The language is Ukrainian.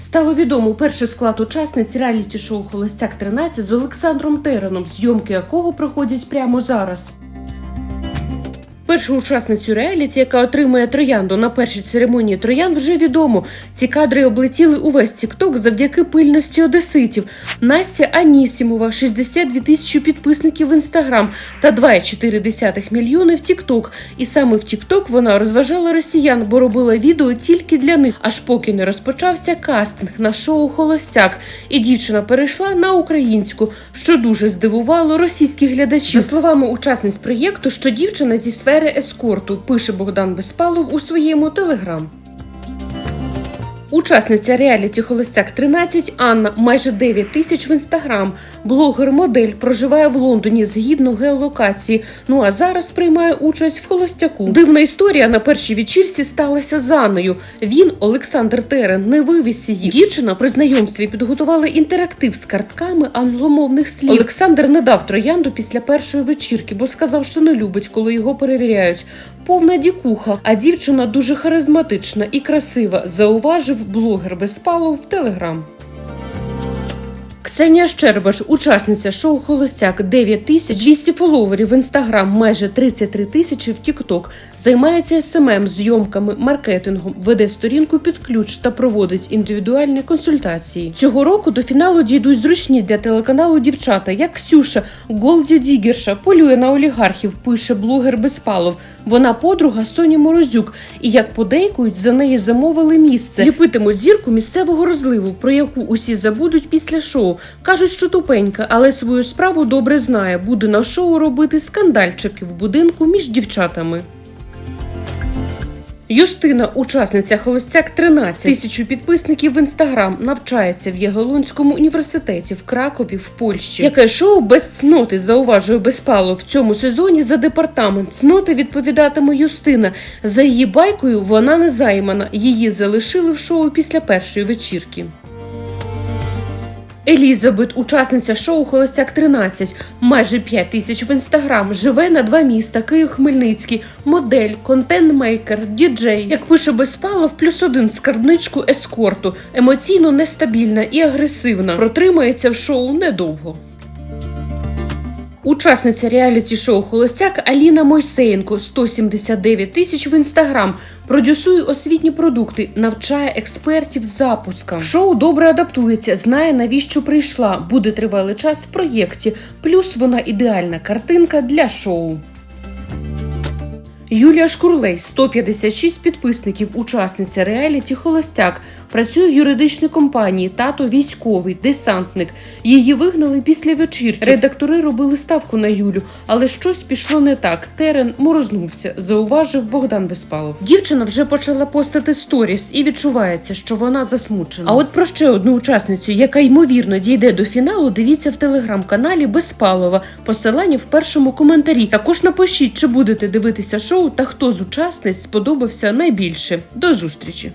Стало відомо перший склад учасниць реаліті-шоу Холостяк 13 з Олександром Тереном, зйомки якого проходять прямо зараз. Першу учасницю реаліті, яка отримує троянду на першій церемонії троянд, вже відомо. Ці кадри облетіли увесь Тікток завдяки пильності одеситів. Настя Анісімова, 62 тисячі підписників в інстаграм та 2,4 мільйони в Тікток. І саме в Тікток вона розважала росіян, бо робила відео тільки для них, аж поки не розпочався кастинг на шоу Холостяк. І дівчина перейшла на українську, що дуже здивувало російських глядачів. За словами учасниць проєкту, що дівчина зі сфери ескорту, пише Богдан Безпалов у своєму телеграм. Учасниця реаліті Холостяк 13 Анна майже 9 тисяч в інстаграм. Блогер-модель проживає в Лондоні згідно геолокації. Ну а зараз приймає участь в холостяку. Дивна історія на першій вечірці сталася з Анною. Він, Олександр Терен, не вивіз її. Дівчина при знайомстві підготувала інтерактив з картками англомовних слів. Олександр не дав троянду після першої вечірки, бо сказав, що не любить, коли його перевіряють. Повна дікуха, а дівчина дуже харизматична і красива, зауважив блогер Безпалов в Телеграм. Ксенія Щербаш, учасниця шоу Холостяк, 9 тисяч 200 фоловерів в інстаграм, майже 33 тисячі в Тікток. Займається СММ, зйомками, маркетингом, веде сторінку під ключ та проводить індивідуальні консультації. Цього року до фіналу дійдуть зручні для телеканалу дівчата, як Ксюша, Голді Дігерша, полює на олігархів, пише блогер Безпалов. Вона подруга Соні Морозюк. І як подейкують, за неї замовили місце. Ліпитимуть зірку місцевого розливу, про яку усі забудуть після шоу. Кажуть, що тупенька, але свою справу добре знає. Буде на шоу робити скандальчики в будинку між дівчатами. Юстина, учасниця Холостяк 13, тисячу підписників в інстаграм, навчається в Ягелонському університеті в Кракові в Польщі. Яке шоу без цноти зауважує Безпало в цьому сезоні за департамент цноти відповідатиме Юстина. За її байкою вона не займана. Її залишили в шоу після першої вечірки. Елізабет, учасниця шоу Холостяк 13, майже 5 тисяч в інстаграм, живе на два міста Київ Хмельницький, модель, контент-мейкер, діджей. Як пише Безпалов, плюс один скарбничку ескорту, емоційно нестабільна і агресивна. Протримається в шоу недовго. Учасниця реаліті-шоу Холостяк Аліна Мойсеєнко 179 тисяч в інстаграм. Продюсує освітні продукти, навчає експертів запускам. Шоу добре адаптується, знає навіщо прийшла. Буде тривалий час в проєкті. Плюс вона ідеальна картинка для шоу. Юлія Шкурлей, 156 підписників, учасниця реаліті Холостяк. Працює в юридичній компанії, тато військовий, десантник. Її вигнали після вечірки. Редактори робили ставку на Юлю, але щось пішло не так. Терен морознувся, зауважив Богдан Безпалов. Дівчина вже почала постати сторіс і відчувається, що вона засмучена. А от про ще одну учасницю, яка ймовірно дійде до фіналу, дивіться в телеграм-каналі Безпалова. Посилання в першому коментарі. Також напишіть, чи будете дивитися шоу та хто з учасниць сподобався найбільше. До зустрічі!